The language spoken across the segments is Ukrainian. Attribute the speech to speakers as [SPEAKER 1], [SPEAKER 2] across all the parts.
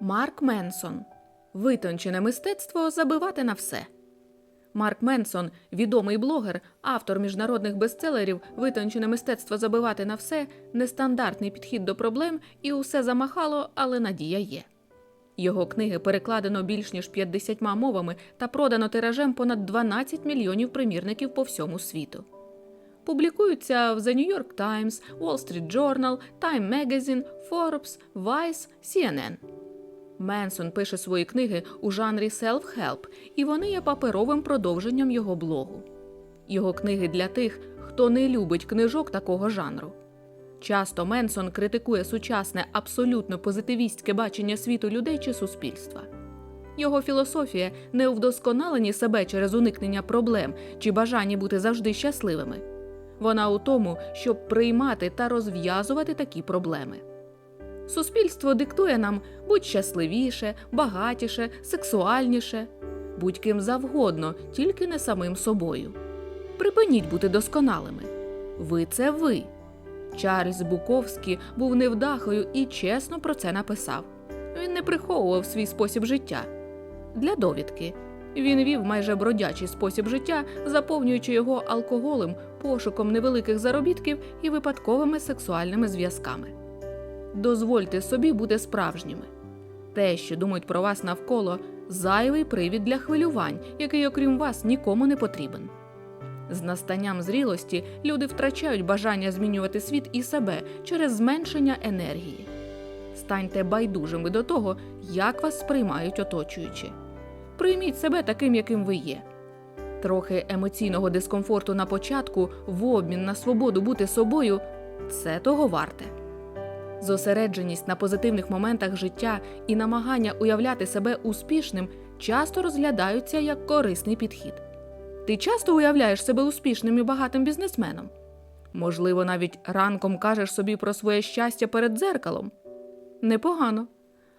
[SPEAKER 1] Марк Менсон. Витончене мистецтво забивати на все. Марк Менсон, відомий блогер, автор міжнародних бестселерів Витончене мистецтво забивати на все, нестандартний підхід до проблем і усе замахало, але надія є. Його книги перекладено більш ніж 50 мовами та продано тиражем понад 12 мільйонів примірників по всьому світу. Публікуються в The New York Times, Wall Street Journal, Time Magazine, Forbes, Vice, CNN. Менсон пише свої книги у жанрі self-help, і вони є паперовим продовженням його блогу. Його книги для тих, хто не любить книжок такого жанру. Часто Менсон критикує сучасне абсолютно позитивістське бачення світу людей чи суспільства. Його філософія не у вдосконаленні себе через уникнення проблем чи бажанні бути завжди щасливими. Вона у тому, щоб приймати та розв'язувати такі проблеми. Суспільство диктує нам будь щасливіше, багатіше, сексуальніше, будь ким завгодно, тільки не самим собою. Припиніть бути досконалими. Ви це ви. Чарльз Буковський був невдахою і чесно про це написав. Він не приховував свій спосіб життя. Для довідки він вів майже бродячий спосіб життя, заповнюючи його алкоголем, пошуком невеликих заробітків і випадковими сексуальними зв'язками. Дозвольте собі бути справжніми. Те, що думають про вас навколо, зайвий привід для хвилювань, який, окрім вас, нікому не потрібен. З настанням зрілості люди втрачають бажання змінювати світ і себе через зменшення енергії. Станьте байдужими до того, як вас сприймають оточуючі. Прийміть себе таким, яким ви є. Трохи емоційного дискомфорту на початку в обмін на свободу бути собою це того варте. Зосередженість на позитивних моментах життя і намагання уявляти себе успішним часто розглядаються як корисний підхід. Ти часто уявляєш себе успішним і багатим бізнесменом? Можливо, навіть ранком кажеш собі про своє щастя перед дзеркалом? Непогано.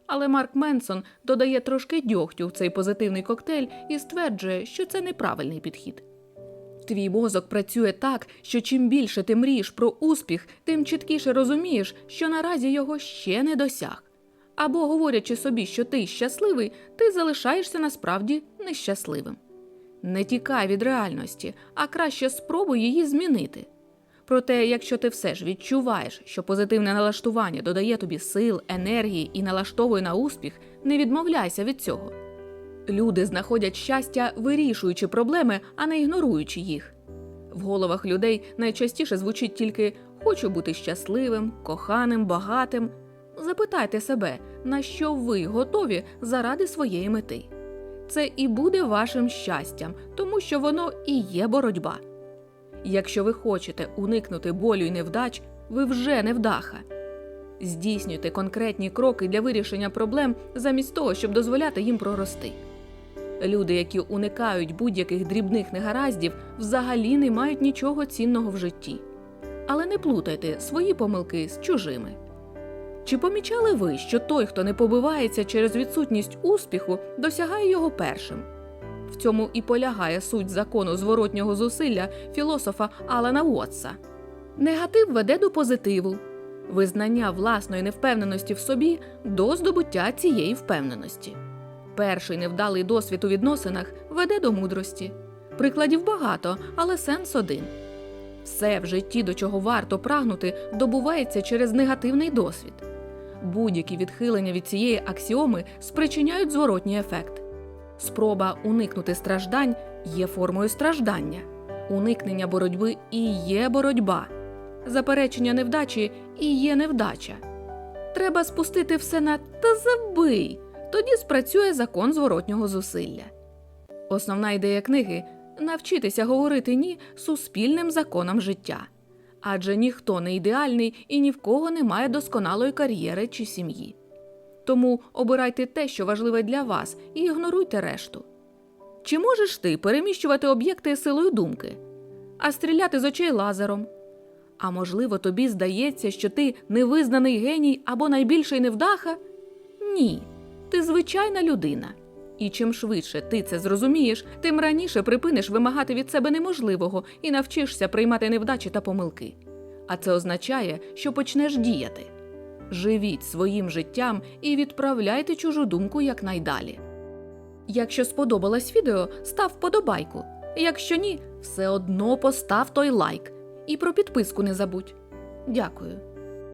[SPEAKER 1] Але Марк Менсон додає трошки дьогтю в цей позитивний коктейль і стверджує, що це неправильний підхід. Твій мозок працює так, що чим більше ти мрієш про успіх, тим чіткіше розумієш, що наразі його ще не досяг. Або, говорячи собі, що ти щасливий, ти залишаєшся насправді нещасливим. Не тікай від реальності, а краще спробуй її змінити. Проте, якщо ти все ж відчуваєш, що позитивне налаштування додає тобі сил, енергії і налаштовує на успіх, не відмовляйся від цього. Люди знаходять щастя, вирішуючи проблеми, а не ігноруючи їх. В головах людей найчастіше звучить тільки хочу бути щасливим, коханим, багатим. Запитайте себе, на що ви готові заради своєї мети. Це і буде вашим щастям, тому що воно і є боротьба. Якщо ви хочете уникнути болю і невдач, ви вже невдаха. Здійснюйте конкретні кроки для вирішення проблем замість того, щоб дозволяти їм прорости. Люди, які уникають будь-яких дрібних негараздів, взагалі не мають нічого цінного в житті. Але не плутайте свої помилки з чужими. Чи помічали ви, що той, хто не побивається через відсутність успіху, досягає його першим? В цьому і полягає суть закону зворотнього зусилля філософа Алана Уотса. Негатив веде до позитиву, визнання власної невпевненості в собі до здобуття цієї впевненості. Перший невдалий досвід у відносинах веде до мудрості. Прикладів багато, але сенс один. Все в житті, до чого варто прагнути, добувається через негативний досвід. Будь-які відхилення від цієї аксіоми спричиняють зворотній ефект. Спроба уникнути страждань є формою страждання, уникнення боротьби і є боротьба, заперечення невдачі і є невдача. Треба спустити все на та забий, тоді спрацює закон зворотнього зусилля. Основна ідея книги навчитися говорити ні суспільним законам життя. Адже ніхто не ідеальний і ні в кого немає досконалої кар'єри чи сім'ї. Тому обирайте те, що важливе для вас, і ігноруйте решту. Чи можеш ти переміщувати об'єкти силою думки, а стріляти з очей лазером? А можливо, тобі здається, що ти невизнаний геній або найбільший невдаха? Ні, ти звичайна людина. І чим швидше ти це зрозумієш, тим раніше припиниш вимагати від себе неможливого і навчишся приймати невдачі та помилки. А це означає, що почнеш діяти. Живіть своїм життям і відправляйте чужу думку якнайдалі. Якщо сподобалось відео, став вподобайку. Якщо ні, все одно постав той лайк. І про підписку не забудь. Дякую.